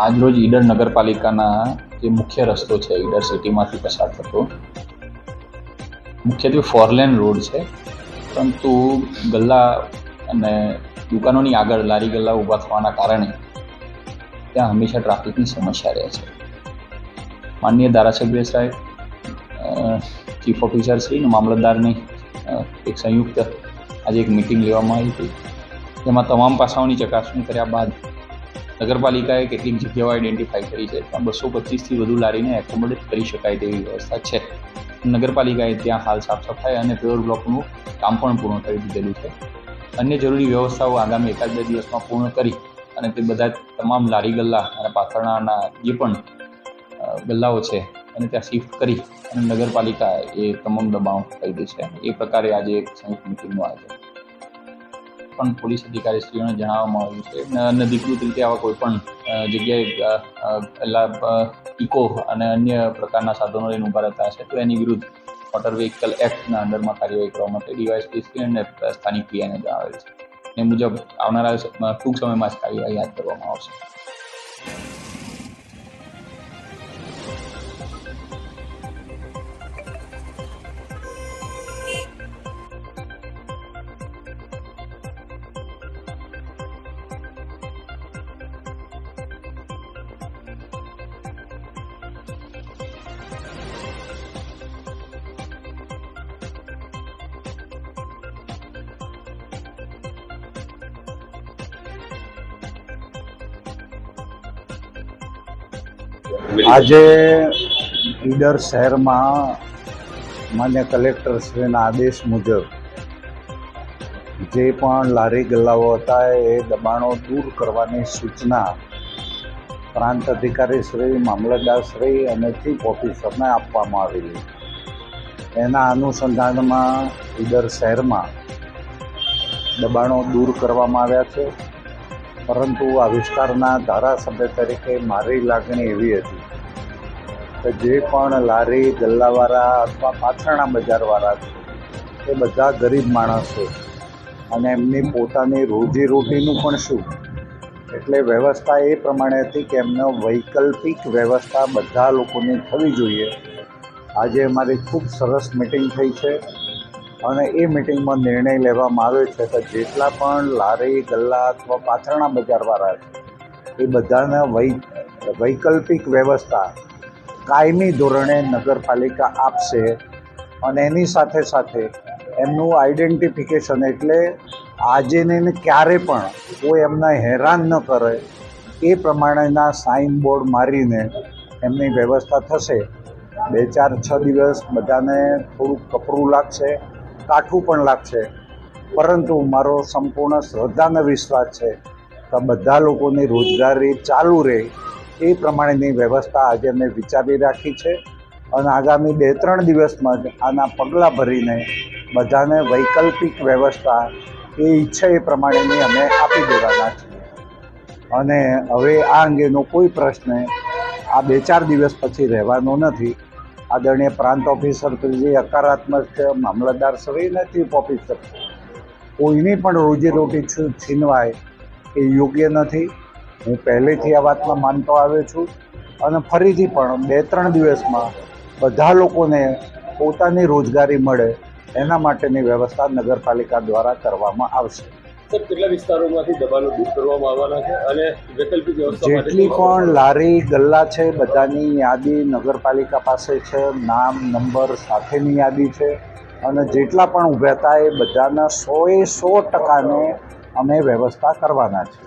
આજ રોજ ઈડર નગરપાલિકાના જે મુખ્ય રસ્તો છે, ઈડર સિટીમાંથી પસાર થતો, મુખ્યત્વે ફોરલેન રોડ છે. પરંતુ ગલ્લા અને દુકાનોની આગળ, લારી ગલ્લા ઊભા થવાના કારણે ત્યાં હંમેશા ટ્રાફિકની સમસ્યા રહે છે. માનનીય ધારાસભ્ય સાહેબ ચીફ ઓફિસર શ્રી અને મામલતદારની એક સંયુક્ત આજે એક મિટિંગ લેવામાં આવી હતી. જેમાં તમામ પાસાઓની ચકાસણી કર્યા બાદ નગરપાલિકાએ કેટલીક જગ્યાઓ આઈડેન્ટિફાઈ કરી છે. ત્યાં બસો પચીસથી વધુ લારીને એકોમોડેટ કરી શકાય તેવી વ્યવસ્થા છે. નગરપાલિકાએ ત્યાં હાલ સાફ સફાઈ અને પેવર બ્લોકનું કામ પણ પૂર્ણ કરી દીધેલું છે. અન્ય જરૂરી વ્યવસ્થાઓ આગામી એકાદ બે દિવસમાં પૂર્ણ કરી અને તે બધા તમામ લારી ગલ્લા અને પાથરણાના જે પણ ગલ્લાઓ છે અને ત્યાં શિફ્ટ કરી અને નગરપાલિકા એ તમામ દબાણ કરી દે છે. એ પ્રકારે આજે એક સંયુક્ત મિટિંગનું આયોજન પણ પોલીસ અધિકારીશ્રીઓને જણાવવામાં આવ્યું છે. અને અનધિકૃત રીતે આવા કોઈ પણ જગ્યાએ ઇકો અને અન્ય પ્રકારના સાધનો લઈને ઊભા રહેતા હશે, તો એની વિરુદ્ધ મોટર વ્હીકલ એક્ટના અંડરમાં કાર્યવાહી કરવા માટે ડીવાયએસપી અને સ્થાનિક પીઆઈને જણાવેલ છે. એ મુજબ આવનારા ટૂંક સમયમાં જ કાર્યવાહી હાથ ધરવામાં આવશે. આજે ઈડર શહેરમાં માન્ય કલેક્ટરશ્રીના આદેશ મુજબ જે પણ લારી ગલ્લાઓ હતા એ દબાણો દૂર કરવાની સૂચના પ્રાંત અધિકારી શ્રી, મામલતદાર શ્રી અને ચીફ ઓફિસરને આપવામાં આવેલી એના અનુસંધાનમાં ઈડર શહેરમાં દબાણો દૂર કરવામાં આવ્યા છે. પરંતુ આ વિસ્તારના ધારાસભ્ય તરીકે મારી લાગણી એવી હતી કે જે પણ લારી, ગલ્લાવાળા અથવા પાથરણા બજારવાળા છે, એ બધા ગરીબ માણસો અને એમની પોતાની રોજીરોટીનું પણ શું? એટલે વ્યવસ્થા એ પ્રમાણે હતી કે એમનો વૈકલ્પિક વ્યવસ્થા બધા લોકોની થવી જોઈએ. આજે અમારી ખૂબ સરસ મિટિંગ થઈ છે. અને એ મિટિંગમાં નિર્ણય લેવામાં આવ્યો છે કે જેટલા પણ લારી, ગલ્લા અથવા પાથરણા બજારવાળા છે, એ બધાના વૈ, વૈકલ્પિક વ્યવસ્થા કાયમી ધોરણે નગરપાલિકા આપશે અને એની સાથે સાથે એમનું આઈડેન્ટિફિકેશન એટલે આજે ને ક્યારે પણ કોઈ એમને હેરાન ન કરે એ પ્રમાણેના સાઇન બોર્ડ મારીને એમની વ્યવસ્થા થશે. બે ચાર છ દિવસ બધાને થોડુંક કપરું લાગશે કાઠું પણ લાગશે. પરંતુ મારો સંપૂર્ણ શ્રદ્ધાનો વિશ્વાસ છે કે બધા લોકોની રોજગારી ચાલુ રહે એ પ્રમાણેની વ્યવસ્થા આજે મેં વિચારી રાખી છે અને આગામી બે ત્રણ દિવસમાં જ આના પગલાં ભરીને બધાને વૈકલ્પિક વ્યવસ્થા એ ઈચ્છે એ પ્રમાણેની અમે આપી દેવાના છીએ અને હવે આ અંગેનો કોઈ પ્રશ્ન આ બે ચાર દિવસ પછી રહેવાનો નથી. આદરણીય પ્રાંત ઓફિસર શ્રી હકારાત્મક છે મામલતદાર શ્રી અને ચીફ ઓફિસર કોઈની પણ રોજીરોટી છીનવાય એ યોગ્ય નથી. હું પહેલેથી આ વાતમાં માનતો આવ્યો છું અને ફરીથી પણ બે ત્રણ દિવસમાં બધા લોકોને પોતાની રોજગારી મળે એના માટેની વ્યવસ્થા નગરપાલિકા દ્વારા કરવામાં આવશે. સર કેટલા વિસ્તારોમાંથી દબાણો દૂર કરવામાં આવવાના છે અને વૈકલ્પિક વ્યવસ્થા જેટલી પણ લારી ગલ્લા છે બધાની યાદી નગરપાલિકા પાસે છે નામ નંબર સાથેની યાદી છે અને જેટલા પણ ઊભા હતા એ બધાના સોએ સો ટકાને અમે વ્યવસ્થા કરવાના છે.